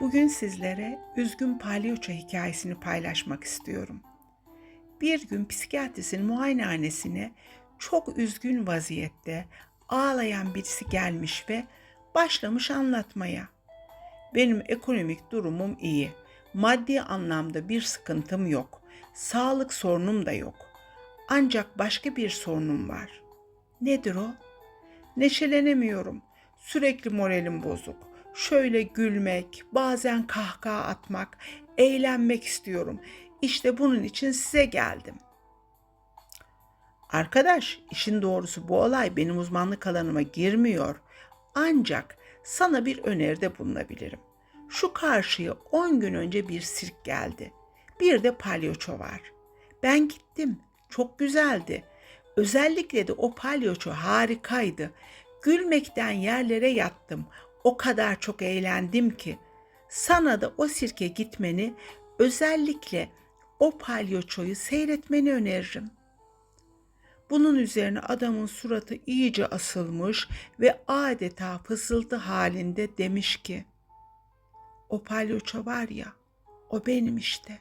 Bugün sizlere üzgün palyaço hikayesini paylaşmak istiyorum. Bir gün psikiyatristin muayenehanesine çok üzgün vaziyette ağlayan birisi gelmiş ve başlamış anlatmaya. Benim ekonomik durumum iyi. Maddi anlamda bir sıkıntım yok. Sağlık sorunum da yok. Ancak başka bir sorunum var. Nedir o? Neşelenemiyorum. Sürekli moralim bozuk. Şöyle gülmek, bazen kahkaha atmak, eğlenmek istiyorum. İşte bunun için size geldim. Arkadaş, işin doğrusu bu olay benim uzmanlık alanıma girmiyor. Ancak sana bir öneride bulunabilirim. Şu karşıya 10 gün önce bir sirk geldi. Bir de palyaço var. Ben gittim. Çok güzeldi. Özellikle de o palyaço harikaydı. Gülmekten yerlere yattım. O kadar çok eğlendim ki. Sana da o sirke gitmeni, özellikle o palyaçoyu seyretmeni öneririm. Bunun üzerine adamın suratı iyice asılmış ve adeta fısıltı halinde demiş ki, o palyaço var ya, o benim işte.